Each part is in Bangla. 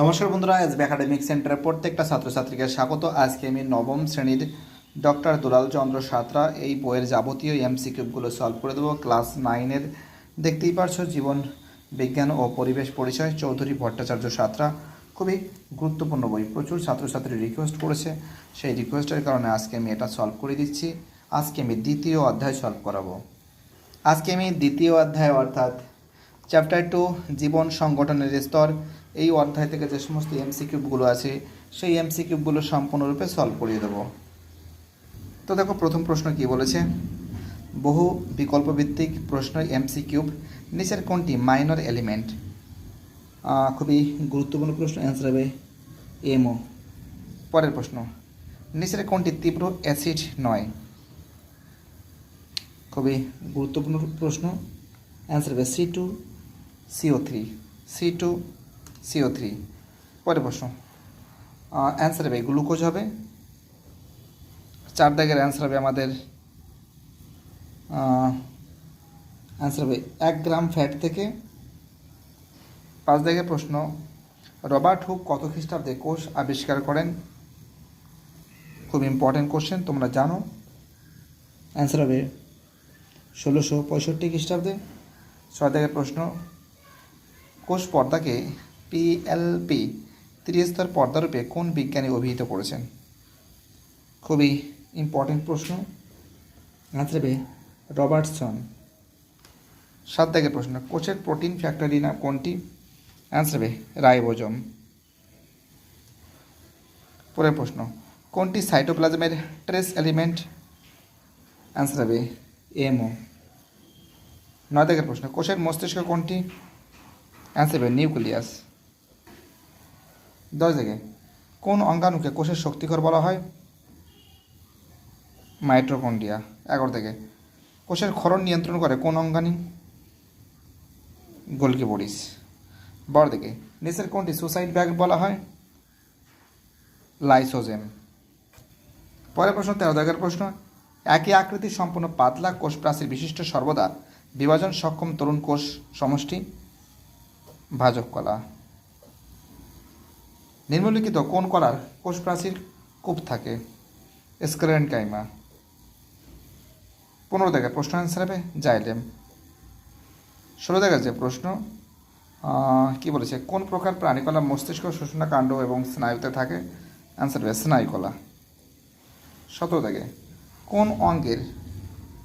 নমস্কার বন্ধুরা, এস একাডেমিক সেন্টারের প্রত্যেকটা ছাত্রছাত্রীকে স্বাগত। আজকে আমি নবম শ্রেণির ডক্টর দুলাল চন্দ্র সাঁতরা এই বইয়ের যাবতীয় এমসিকিউবগুলো সলভ করে দেবো। ক্লাস নাইনের দেখতেই পারছ, জীবন, বিজ্ঞান ও পরিবেশ পরিচয়, চৌধুরী ভট্টাচার্য সাঁতরা। খুবই গুরুত্বপূর্ণ বই, প্রচুর ছাত্রছাত্রী রিকোয়েস্ট করেছে। সেই রিকোয়েস্টের কারণে আজকে আমি এটা সলভ করে দিচ্ছি। আজকে আমি দ্বিতীয় অধ্যায় সলভ করাবো। আজকে আমি দ্বিতীয় অধ্যায় অর্থাৎ চ্যাপ্টার টু জীবন সংগঠনের স্তর। এই অধ্যায় থেকে যে সমস্ত এমসিকিউবগুলো আছে, সেই এমসিকিউবগুলো সম্পূর্ণরূপে সলভ করিয়ে দেবো। তো দেখো, প্রথম প্রশ্ন কি বলেছে? বহু বিকল্প ভিত্তিক প্রশ্ন এমসিকিউব, নিচের কোনটি মাইনর এলিমেন্ট? খুবই গুরুত্বপূর্ণ প্রশ্ন, অ্যান্সার হবে এমও। পরের প্রশ্ন, নিচের কোনটি তীব্র অ্যাসিড নয়? খুবই গুরুত্বপূর্ণ প্রশ্ন, অ্যান্সার হবে C two CO three. C two CO three পরের প্রশ্ন। অ্যান্সার হবে গ্লুকোজ হবে। চার দাগের অ্যান্সার হবে আমাদের অ্যান্সার হবে এক গ্রাম ফ্যাট থেকে। পাঁচ দাগের প্রশ্ন, রবার্ট হুক কত খ্রিস্টাব্দে কোষ আবিষ্কার করেন? খুব ইম্পর্টেন্ট কোশ্চেন তোমরা জানো। অ্যান্সার হবে ষোলোশো পঁয়ষট্টি খ্রিস্টাব্দে। ছয় দাগের প্রশ্ন, কোষ পর্দাকে পিএলপি ত্রিস্তর পর্দারূপে কোন বিজ্ঞানী অভিহিত করেছেন? খুবই ইম্পর্টেন্ট প্রশ্ন। অ্যান্সার হবে রবার্টসন। সাত দাগের প্রশ্ন কোচের প্রোটিন ফ্যাক্টরি না কোনটি? অ্যান্সার হবে রাইবোজম। পরের প্রশ্ন, কোনটি সাইটোপ্লাজমের ট্রেস এলিমেন্ট? অ্যান্সার হবে এমও। নয় দাগের প্রশ্ন, কোষের মস্তিষ্ক কোনটি? অ্যান্সার হবে নিউক্লিয়াস। দশ থেকে। কোন অঙ্গাণুকে কোষের শক্তিকর বলা হয়? মাইট্রোকন্ডিয়া এগারো থেকে। কোষের ক্ষরণ নিয়ন্ত্রণ করে কোন অঙ্গাণু? গোলকি বডিস বারো থেকে। নিচের কোনটি সুসাইড ব্যাগ বলা হয়? লাইসোজেম। পরের প্রশ্ন, তেরো দাগের প্রশ্ন। একই আকৃতির সম্পূর্ণ পাতলা কোষ প্রাচীর বিশিষ্ট সর্বদা বিভাজন সক্ষম তরুণ কোষ সমষ্টি ভাজক কলা নিম্নলিখিত কোন কলার কোষ প্রাচীর কূপ থাকে? স্ক্রেন কাইমা পনেরো দেখার প্রশ্ন অ্যান্সার হবে, জাইলেম। ষোলো দেখার যে প্রশ্ন কি বলেছে? কোন প্রকার প্রাণীকলা মস্তিষ্ক কাণ্ড এবং স্নায়ুতে থাকে? অ্যান্সার হবে, স্নায়ুকলা। সতেরো থেকে, কোন অঙ্গের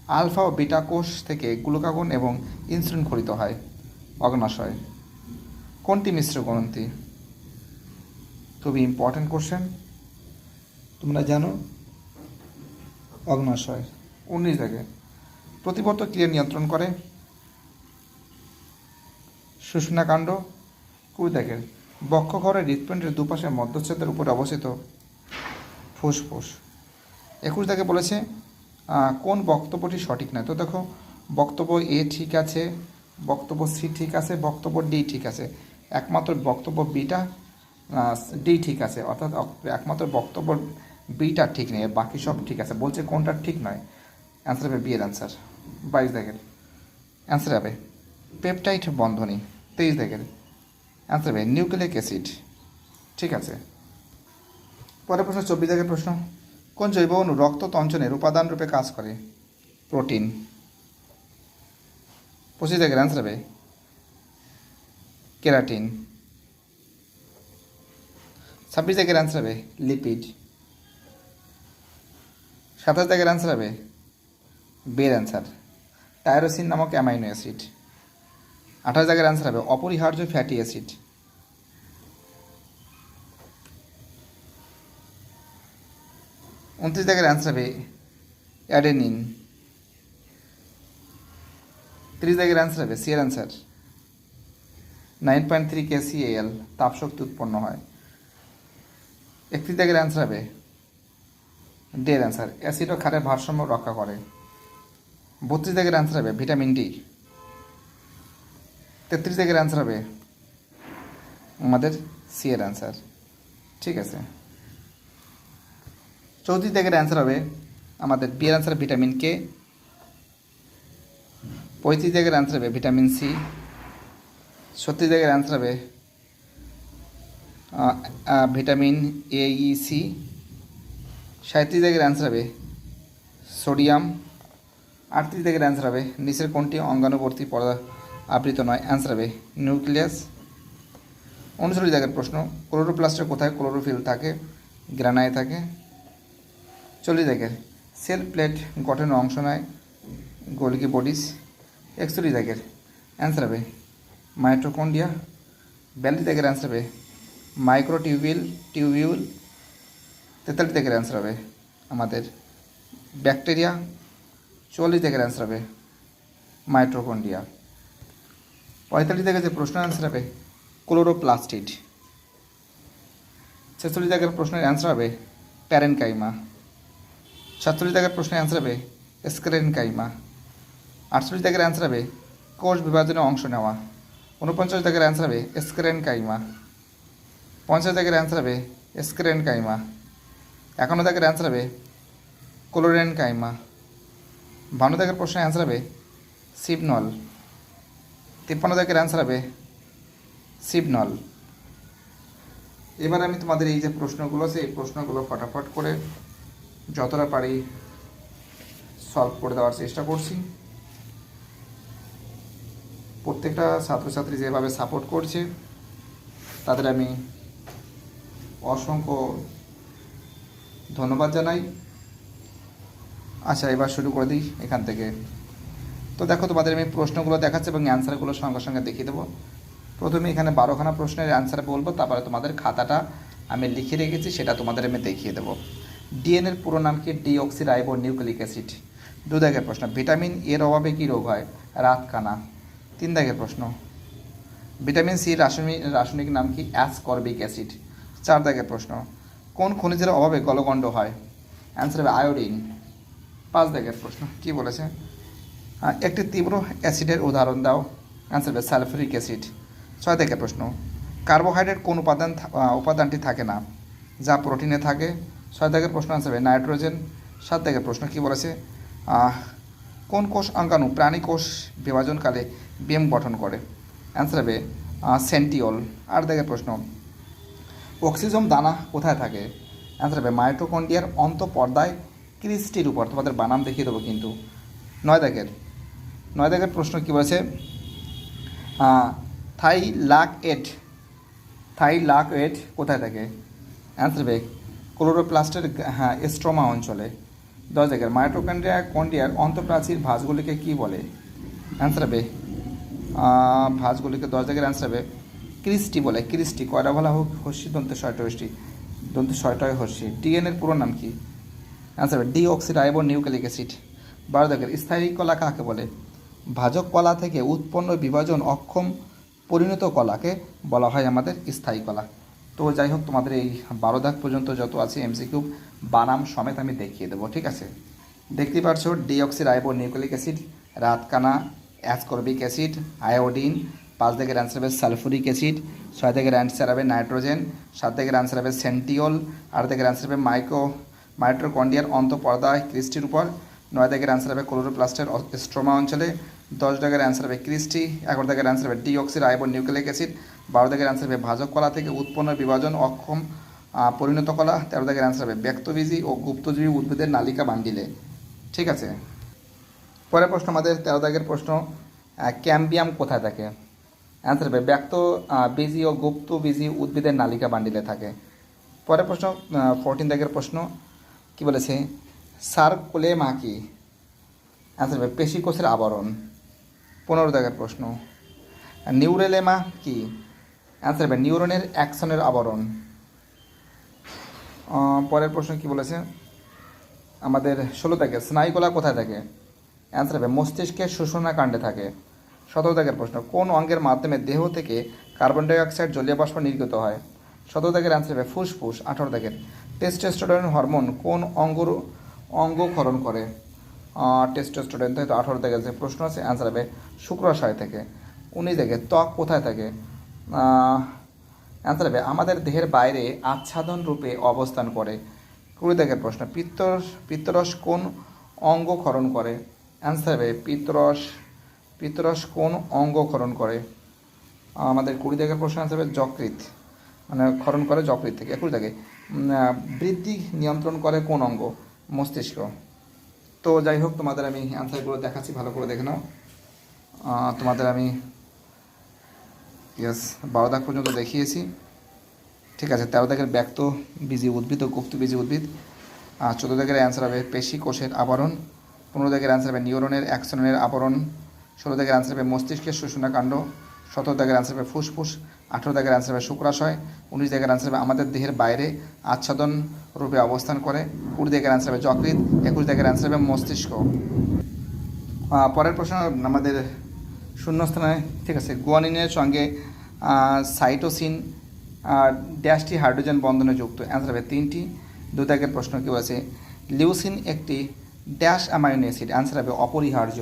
আলফা ও বিটা কোষ থেকে গ্লুকাগন এবং ইনসুলিন খরিত হয়? অগ্নাশয় কোনটি মিশ্র গ্রন্থি? খুবই ইম্পর্ট্যান্ট কোশ্চেন তোমরা জানো অগ্নাশয় উনিশ থেকে প্রতিবর্ত ক্রিয়া নিয়ন্ত্রণ করে। শুষ্ণাকাণ্ড কুড়ি থেকে বক্ষঘরের হৃৎপিণ্ডের দুপাশে মধ্যচ্ছেদের উপরে অবস্থিত ফুসফুস। একুশ থেকে বলেছে কোন বক্তব্যটি সঠিক নয়। তো দেখো, বক্তব্য এ ঠিক আছে, বক্তব্য সি ঠিক আছে, বক্তব্য ডি ঠিক আছে। একমাত্র বক্তব্য বিটা ডি ঠিক আছে, অর্থাৎ একমাত্র বক্তব্য বিটা ঠিক নেই, বাকি সব ঠিক আছে। বলছে কোনটা ঠিক নয়। অ্যান্সার হবে বিয়ের অ্যান্সার বাইশ দেখের অ্যান্সার হবে পেপটাইট বন্ধনী, তেইশ দেখের অ্যান্সার হবে নিউক্লিক অ্যাসিড ঠিক আছে। পরের প্রশ্ন, চব্বিশ দেখের প্রশ্ন। কোন জৈব অণু রক্ত তঞ্চনের উপাদান রূপে কাজ করে? প্রোটিন পঁচিশ দেখের অ্যান্সার হবে, কেরাটিন। ছাব্বিশ দাগের অ্যান্সার হবে লিপিড সাতাশ দাগের অ্যান্সার হবে, বের অ্যান্সার টায়ারোসিন নামক অ্যামাইনো অ্যাসিড আঠাশ দাগের অ্যান্সার হবে, অপরিহার্য ফ্যাটি অ্যাসিড উনত্রিশ দাগের অ্যান্সার হবে অ্যাডেনিন ত্রিশ দাগের অ্যান্সার হবে সিয়ার answer nine point three K CL তাপশক্তি উৎপন্ন হয়। একত্রিশ দাগের অ্যান্সার হবে। ডের অ্যান্সার অ্যাসিড ও ক্ষারের ভারসাম্য রক্ষা করে। বত্রিশ দাগের অ্যান্সার হবে ভিটামিন ডি তেত্রিশ দাগের অ্যান্সার হবে আমাদের সি এর অ্যান্সার ঠিক আছে? চৌত্রিশ দাগের অ্যান্সার হবে আমাদের বি এর অ্যান্সার ভিটামিন কে পঁয়ত্রিশ দাগের অ্যান্সার হবে ভিটামিন সি ছত্রিশ দাগের অ্যান্সার হবে ভিটামিন এ ই সি সাঁত্রিশ দাগের অ্যান্সার হবে সোডিয়াম। আটত্রিশ দাগের অ্যান্সার হবে নিচের কোনটি অঙ্গাণুবর্তী পর্দা আবৃত নয়? অ্যান্সার হবে নিউক্লিয়াস। উনচল্লিশ দাগের প্রশ্ন, ক্লোরোপ্লাস্টের কোথায় ক্লোরোফিল থাকে? গ্রানায় থাকে। চল্লিশ দাগের সেল প্লেট গঠনের অংশ নেয় গোলকি বডিস একচল্লিশ দাগের অ্যান্সার হবে মাইট্রোকন্ডিয়া বিয়াল্লিশ দাগের অ্যান্সার হবে মাইক্রোটিউবিল টিউবিউল তেতাল্লিশ দাগের অ্যান্সার হবে আমাদের। ব্যাকটেরিয়া চুয়াল্লিশ দাগের অ্যান্সার হবে মাইট্রোকন্ডিয়া পঁয়তাল্লিশ দাগের যে প্রশ্নের অ্যান্সার হবে ক্লোরোপ্লাস্টিড ছেচল্লিশ দাগের প্রশ্নের অ্যান্সার হবে প্যারেনকাইমা সাতচল্লিশ দাগের প্রশ্নের অ্যান্সার হবে স্ক্রেনকাইমা আটচল্লিশ দাগের অ্যান্সার হবে কোষ বিভাজনে অংশ নেওয়া। উনপঞ্চাশ দাগের অ্যান্সার হবে স্ক্রেনকাইমা পঞ্চাশ দাগের অ্যান্সার হবে স্ক্রেন কাইমা একান্ন দাগের অ্যান্সার হবে ক্লোরেন কাইমা বান্ন দাগের প্রশ্নের অ্যান্সার হবে সিপনল তিপ্পান্ন দাগের অ্যান্সার হবে সিপনল এবার আমি তোমাদের এই যে প্রশ্নগুলো আছে, এই প্রশ্নগুলো ফটাফট করে যতটা পারি সলভ করে দেওয়ার চেষ্টা করছি। প্রত্যেকটা ছাত্রছাত্রী যেভাবে সাপোর্ট করছে, তাদের আমি অসংখ্য ধন্যবাদ জানাই। আচ্ছা এবার শুরু করে দিই এখান থেকে। তো দেখো, তোমাদের আমি প্রশ্নগুলো দেখাচ্ছি এবং অ্যান্সারগুলো সঙ্গে সঙ্গে দেখিয়ে দেবো। প্রথমে এখানে বারোখানা প্রশ্নের অ্যান্সার বলব, তারপরে তোমাদের খাতাটা আমি লিখে রেখেছি, সেটা তোমাদের আমি দেখিয়ে দেবো। ডিএনএর পুরো নাম কি? Deoxyribonucleic acid. দু দাগের প্রশ্ন, ভিটামিন এর অভাবে কী রোগ হয়? রাতকানা। তিন দাগের প্রশ্ন, ভিটামিন সি রাসায়নিক রাসায়নিক নাম কি? Ascorbic acid. চার দাগের প্রশ্ন, কোন খনিজের অভাবে গলগণ্ড হয়? অ্যান্সার হবে আয়োডিন পাঁচ দাগের প্রশ্ন, কি বলেছে? একটি তীব্র অ্যাসিডের উদাহরণ দাও। অ্যান্সার হবে সালফিউরিক অ্যাসিড। ছয় দাগের প্রশ্ন, কার্বোহাইড্রেট কোন উপাদান উপাদানটি থাকে না, যা প্রোটিনে থাকে? ছয় দাগের প্রশ্ন আনসার হবে নাইট্রোজেন। সাত দাগের প্রশ্ন, কি বলেছে? কোন কোষ অঙ্গাণু প্রাণী কোষ বিভাজনকালে বেম গঠন করে? অ্যান্সার হবে সেন্টিওল। আট দাগের প্রশ্ন অক্সিজম দানা কোথায় থাকে? অ্যান্সার হবে মাইটোকন্ডিয়ার অন্তঃপর্দায় ক্রিস্টির উপর। তোমাদের বানাম দেখিয়ে দেবো কিন্তু। নয় দাগের। নয় দাগের প্রশ্ন কী বলেছে? থাই লাক এট থাই লাক এট কোথায় থাকে? অ্যান্সার হবে, ক্লোরোপ্লাস্টের হ্যাঁ স্ট্রোমা অঞ্চলে। দশ জায়গার মাইটোকন্ড্রিয়া কন্ডিয়ার অন্তঃপ্রাচীর ভাঁজগুলিকে কী বলে? অ্যান্সার হবে ভাঁজগুলিকে দশ জায়গার অ্যান্সার হবে ক্রিস্টি বলে, ক্রিস্টি, কয়টা বলা হোক হস্যি দন্ত ছয়টা হস্যি দন্ত ছয়টায় হস্যি ডিএনএর পুরো নাম কি? অ্যান্সার হবে ডিঅক্সিরাইবো নিউক্লিক অ্যাসিড বারো দাগের স্থায়ী কলা কাকে বলে? ভাজক কলা থেকে উৎপন্ন বিভাজন অক্ষম পরিণত কলাকে বলা হয় আমাদের স্থায়ী কলা। তো যাই হোক, তোমাদের এই বারো দাগ পর্যন্ত যত আছে এমসিকিউ বানাম সমেত আমি দেখিয়ে দেবো, ঠিক আছে? দেখতেই পাচ্ছ ডিঅক্সিরাইবো নিউক্লিক অ্যাসিড রাতকানা অ্যাসকর্বিক অ্যাসিড আয়োডিন পাঁচ দাগের অ্যান্সার হবে সালফুরিক অ্যাসিড, ছয় দাগের অ্যান্সার হবে নাইট্রোজেন, সাত দাগের অ্যান্সার হবে সেন্টিওল আট দাগের অ্যান্সার হবে মাইক্রো মাইট্রোকন্ডিয়ার অন্তঃপর্দায় ক্রিস্টির উপর, নয় দাগের অ্যান্সার হবে ক্লোরোপ্লাস্টের স্ট্রোমা অঞ্চলে, দশ দাগের অ্যান্সার হবে ক্রিস্টি, এগারো দাগের অ্যান্সার হবে ডিঅক্সি রাইবো নিউক্লিক অ্যাসিড, বারো দাগের অ্যান্সার হবে ভাজক কলা থেকে উৎপন্ন বিভাজন অক্ষম পরিণত কলা, তেরো দাগের অ্যান্সার হবে ব্যক্তবীজী ও গুপ্তজীবী উদ্ভিদের নালিকা বান্ডিলে। ঠিক আছে? পরের প্রশ্ন আমাদের তেরো দাগের প্রশ্ন ক্যাম্বিয়াম কোথায় থাকে? অ্যান্সার হবে, ব্যক্ত বীজি ও গুপ্ত বীজি উদ্ভিদের নালিকা বান্ডিলে থাকে। পরের প্রশ্ন ফোরটিন দাগের প্রশ্ন, কি বলেছে? সার্কুলেমা কি অ্যান্সার হবে পেশিকোষের আবরণ। পনেরো দাগের প্রশ্ন নিউরেলেমা কি অ্যান্সার হবে, নিউরনের অ্যাকশনের আবরণ। পরের প্রশ্ন কি বলেছে? আমাদের ষোলো থেকে স্নায়ুকলা কোথায় থাকে? অ্যান্সার হবে, মস্তিষ্কের শোষণা কাণ্ডে থাকে। সতেরো দাগের প্রশ্ন, কোন অঙ্গের মাধ্যমে দেহ থেকে কার্বন ডাইঅক্সাইড জলীয় বাষ্প নির্গত হয়? সতেরো দাগের অ্যান্সার হবে ফুসফুস, আঠারো দাগের টেস্টোস্টেরন হরমোন কোন অঙ্গর অঙ্গক্ষরণ করে? টেস্টোস্টেরন তাই তো আঠারো দাগের যে প্রশ্ন আছে অ্যান্সার হবে শুক্রাশয় থেকে। উনিশ দাগে ত্বক কোথায় থাকে? অ্যান্সার হবে আমাদের দেহের বাইরে আচ্ছাদন রূপে অবস্থান করে। কুড়ি দাগের প্রশ্ন, পিত্তরস পিত্তরস কোন অঙ্গ ক্ষরণ করে? অ্যান্সার হবে পিত্তরস পিত্তরস কোন অঙ্গ ক্ষরণ করে আমাদের কুড়ি দাগের প্রশ্ন হবে যকৃত মানে ক্ষরণ করে যকৃত থেকে, একুশ দাগে বৃদ্ধি নিয়ন্ত্রণ করে কোন অঙ্গ? মস্তিষ্ক। তো যাই হোক, তোমাদের আমি অ্যান্সারগুলো দেখাচ্ছি, ভালো করে দেখে নাও। তোমাদের আমি ইয়েস বারো দাগ পর্যন্ত দেখিয়েছি। ঠিক আছে, তেরো দাগের ব্যক্ত বীজি উদ্ভিদ ও গুপ্ত বীজি উদ্ভিদ। আর চোদ্দ দাগের অ্যান্সার হবে পেশি কোষের আবরণ। পনেরো দাগের অ্যান্সার হবে নিউরনের অ্যাক্সনের আবরণ। ষোলো দাগের অ্যান্সার হবে মস্তিষ্কের শোষণাকাণ্ড সতেরো দাগের অ্যান্সার হবে ফুসফুস, আঠেরো দাগের অ্যান্সার হবে শুক্রাশয়, উনিশ দাগের অ্যান্সার হবে আমাদের দেহের বাইরে আচ্ছাদন রূপে অবস্থান করে, কুড়ি দাগের অ্যান্সার হবে যকৃত একুশ দাগের অ্যান্সার হবে মস্তিষ্ক। পরের প্রশ্ন আমাদের শূন্যস্থানে, ঠিক আছে, গুয়ানিনের সঙ্গে সাইটোসিন ড্যাশটি হাইড্রোজেন বন্ধনে যুক্ত। অ্যান্সার হবে তিনটি। দু দাগের প্রশ্ন কেউ আছে লিউসিন একটি ড্যাশ অ্যামাইনো অ্যাসিড। অ্যান্সার হবে অপরিহার্য।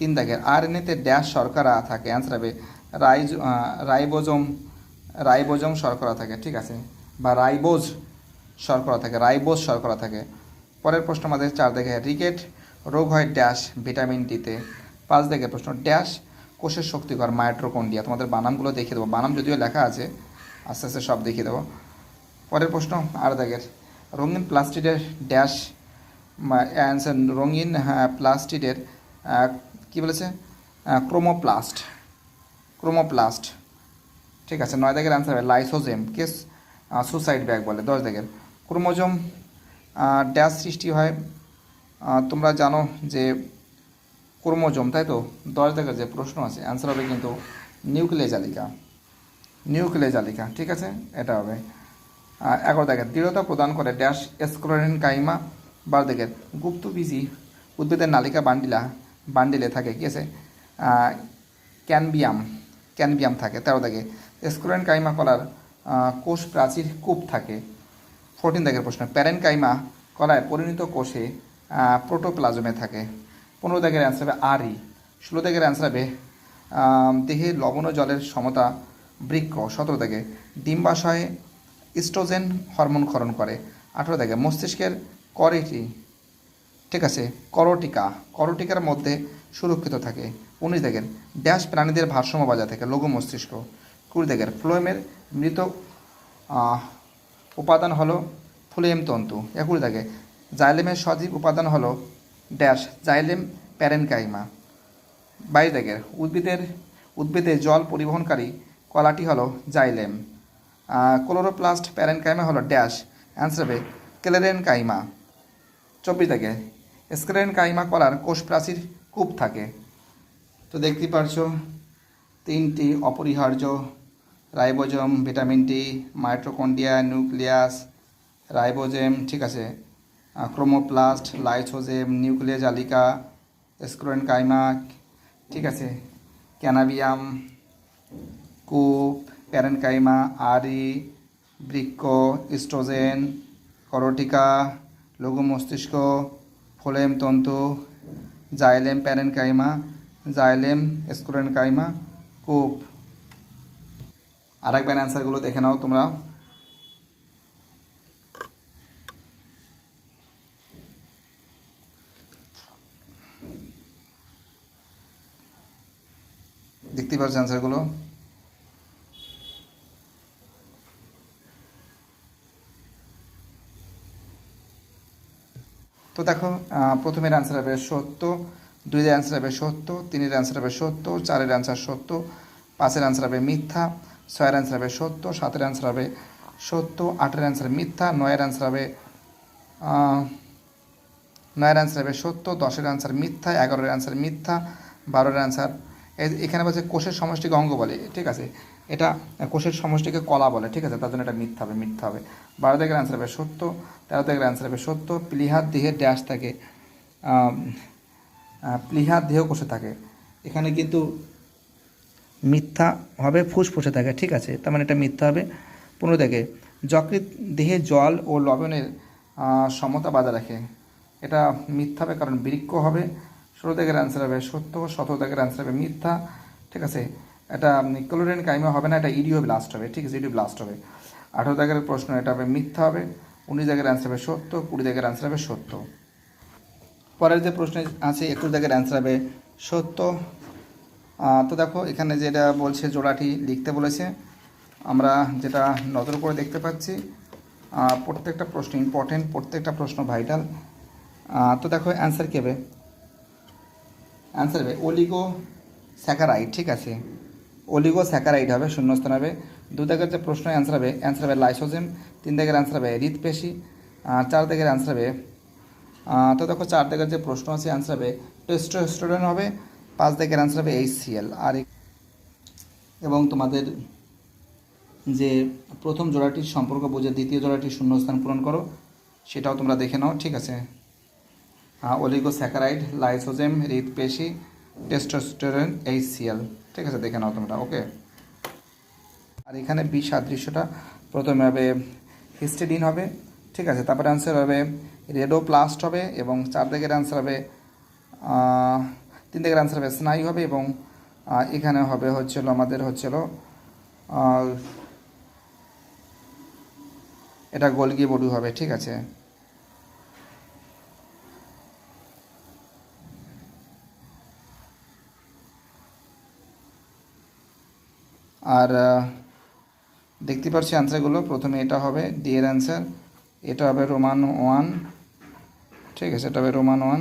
তিন দাগের। আরএনএতে ড্যাশ শর্করা থাকে। অ্যান্সার হবে রাইজ রাইবোজোম রাইবোজোম শর্করা থাকে ঠিক আছে? বা রাইবোজ শর্করা থাকে রাইবোজ শর্করা থাকে। পরের প্রশ্ন আমাদের চার দেখে রিকেট রোগ হয় ড্যাশ ভিটামিন ডিতে পাঁচ দেখে প্রশ্ন ড্যাশ কোষের শক্তিকর মাইট্রোকন্ডিয়া তোমাদের বানামগুলো দেখিয়ে দেবো। বানাম যদিও লেখা আছে আস্তে আস্তে সব দেখিয়ে দেবো। পরের প্রশ্ন আর দেখের রঙিন প্লাস্টিকের ড্যাশ অ্যান্সার রঙিন হ্যাঁ, প্লাস্টিকের আহ, কি বলেছে? ক্রোমোপ্লাস্ট। ক্রোমোপ্লাস্ট। ঠিক আছে, নয় দাগের অ্যান্সার হবে। লাইসোজেম কেস সুসাইড ব্যাগ বলে, দশ দাগের। ক্রোমোজোম ড্যাশ সৃষ্টি হয়। তোমরা জানো যে ক্রোমোজোম, তাই তো? দশ দাগের যে প্রশ্ন আছে অ্যান্সার হবে কিন্তু নিউক্লিয় জালিকা। নিউক্লিয় জালিকা, ঠিক আছে? এটা হবে। এগারো দাগের। দৃঢ়তা প্রদান করে ড্যাশ এসক্লোরিন কাইমা। বারো দাগের। গুপ্তবীজি উদ্ভিদের নালিকা বান্ডিলা বান্ডিলে থাকে কি আছে? ক্যানবিয়াম ক্যানবিয়াম থাকে, তেরো দাগে। স্ক্লোরেন কাইমা কলার কোষ প্রাচীর কূপ থাকে। ফোরটিন দাগের প্রশ্ন। প্যারেন কাইমা কলায় পরিণত কোষে প্রোটোপ্লাজমে থাকে। পনেরো দাগের অ্যান্সার হবে আরই। ষোলো দাগের অ্যান্সার হবে দেহে লবণ ও জলের সমতা বৃক্ষ সতেরো দাগে, ডিম্বাশয়ে ইস্ট্রোজেন হরমোন ক্ষরণ করে। আঠেরো দাগে, মস্তিষ্কের করেটি ঠিক আছে, করটিকা। করটিকার মধ্যে সুরক্ষিত থাকে। উনিশ দেখেন, ড্যাশ প্রাণীদের ভারসাম্য বজায় থাকে, লঘু মস্তিষ্ক। কুড়ি দেখেন, ফ্লোয়েমের মৃত উপাদান হলো ফ্লোয়েম তন্তু। একুড়ি দেখে, জাইলেমের সজীব উপাদান হলো ড্যাশ, জাইলেম প্যারেনকাইমা। বাইশ দেখেন উদ্ভিদের, উদ্ভিদে জল পরিবহনকারী কলাটি হলো জাইলেম। ক্লোরোপ্লাস্ট প্যারেনকাইমা হলো ড্যাশ। অ্যান্সার হবে ক্লেরেন কাইমা চব্বিশ থেকে স্ক্লেরেন কাইমা কলার কোষ প্রাচীর কূপ থাকে। তো দেখতে পারছ, তিনটি অপরিহার্য ribosome, vitamin D mitochondria nucleus, ribosome, ঠিক আছে ক্রোমোপ্লাস্ট, লাইসোজেম নিউক্লিয়া জালিকা স্ক্লোরেন কাইমা, ঠিক আছে, ক্যানাবিয়াম, কূপ প্যারেনকাইমা আরি বৃক্ষ ইস্ট্রোজেন, করটিকা লঘু মস্তিষ্ক ফোলেম, তন্তু, জাইলেম প্যারেনকাইমা জাইলেম স্কুরেনকাইমা কূপ। আর একবার অ্যান্সারগুলো দেখে নাও তোমরা। দেখতেই পাচ্ছ অ্যান্সারগুলো। তো দেখো প্রথমের অ্যান্সার হবে সত্য, দুইয়ের অ্যান্সার হবে সত্য, তিনের অ্যান্সার হবে সত্য, চারের অ্যান্সার সত্য, পাঁচের অ্যান্সার হবে মিথ্যা, ছয়ের অ্যান্সার হবে সত্য, সাতের অ্যান্সার হবে সত্য, আটের অ্যান্সার মিথ্যা, নয়ের অ্যান্সার হবে নয়ের অ্যান্সার হবে সত্য, দশের অ্যান্সার মিথ্যা, এগারোর অ্যান্সার মিথ্যা, বারোর অ্যান্সার এখানে বলছে কোষের সমষ্টিকে অঙ্গ বলে, ঠিক আছে? এটা কোষের সমষ্টিকে কলা বলে, ঠিক আছে? তার জন্য এটা মিথ্যা হবে মিথ্যা হবে। বারো থেকে অ্যান্সার হবে সত্য তেরো থেকে অ্যান্সার হবে সত্য, প্লিহার দেহে ড্যাশ থাকে প্লিহার দেহ কোষে থাকে। এখানে কিন্তু মিথ্যা হবে, ফুসফুসে থাকে, ঠিক আছে? তার মানে এটা মিথ্যা হবে। পনেরো থেকে যকৃত দেহে জল ও লবণের সমতা বাজায় রাখে। এটা মিথ্যা হবে কারণ বৃক্ষ হবে। ষোলো থেকে অ্যান্সার হবে সত্য সতেরো থেকে অ্যান্সার হবে মিথ্যা, ঠিক আছে? এটা ক্লোরিন কাইমা হবে না, এটা ইডিও ব্লাস্ট হবে, ঠিক আছে ইডিও ব্লাস্ট হবে। আঠেরো দাগের প্রশ্ন, এটা হবে মিথ্যা হবে, উনিশ দাগের অ্যান্সার হবে সত্য, কুড়ি দাগের অ্যান্সার হবে সত্য। পরের যে প্রশ্ন আছে, একুশ দাগের অ্যান্সার হবে সত্য। তো দেখো, এখানে যেটা বলছে, জোড়াটি লিখতে বলেছে, আমরা যেটা নজর করে দেখতে পাচ্ছি প্রত্যেকটা প্রশ্ন ইম্পর্টেন্ট প্রত্যেকটা প্রশ্ন ভাইটাল তো দেখো অ্যান্সার কী হবে? অ্যান্সার হবে ওলিগো স্যাকারাইড ঠিক আছে। ওলিগো স্যাকারাইড হবে, শূন্যস্থান হবে। দু দাগের যে প্রশ্ন অ্যান্সার হবে অ্যান্সার হবে লাইসোজেম তিন দাগের অ্যান্সার হবে হৃদপেশি চার দাগের অ্যান্সার হবে তো দেখো চার দাগের যে প্রশ্ন আছে অ্যান্সার হবে টেস্টোস্টেরন হবে, পাঁচ দাগের অ্যান্সার হবে এইচসিএল আর এবং তোমাদের যে প্রথম জোড়াটির সম্পর্ক বুঝে দ্বিতীয় জোড়াটির শূন্যস্থান পূরণ করো, সেটাও তোমরা দেখে নাও, ঠিক আছে? অলিগোস্যাকারাইড লাইসোজেম হৃদপেশি টেস্টোস্টেরন এইচসিএল ঠিক আছে, দেখে নাও তোমরা ওকে আর এখানে বি সাদৃশ্যটা, প্রথমে হবে হিস্টেডিন হবে, ঠিক আছে? তারপরে অ্যান্সার হবে রেডোপ্লাস্ট হবে এবং চার দিকের অ্যান্সার হবে তিন দিকের অ্যান্সার হবে স্নায়ু হবে এবং এখানে হবে হচ্ছিল আমাদের হচ্ছিল এটা গোলগি বডু হবে, ঠিক আছে? আর দেখতে পাচ্ছি অ্যান্সারগুলো প্রথমে এটা হবে ডি এর অ্যান্সার এটা হবে রোমান ওয়ান ঠিক আছে, এটা হবে রোমান ওয়ান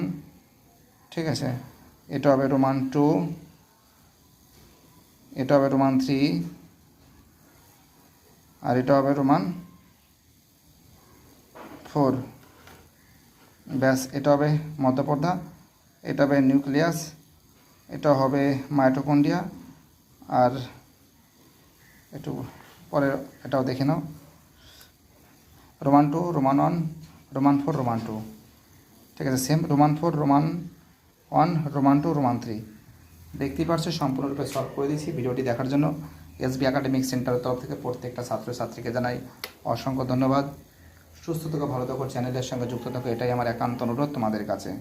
ঠিক আছে, এটা হবে রোমান টু এটা হবে রোমান থ্রি আর এটা হবে রোমান ফোর ব্যাস, এটা হবে মধ্যপর্দা, এটা হবে নিউক্লিয়াস এটা হবে মাইটোকন্ডিয়া আর একটু পরে এটাও দেখে নাও। Roman two Roman one Roman four Roman two ঠিক আছে same Roman four Roman one Roman two Roman three দেখতেই পারছ, সম্পূর্ণরূপে সলভ করে দিয়েছি ভিডিওটি দেখার জন্য। এসবি একাডেমিক সেন্টারের তরফ থেকে প্রত্যেকটা ছাত্রছাত্রীকে জানাই অসংখ্য ধন্যবাদ। সুস্থ থাকো, ভালো থাকো চ্যানেলের সঙ্গে যুক্ত থাকো, এটাই আমার একান্ত অনুরোধ তোমাদের কাছে।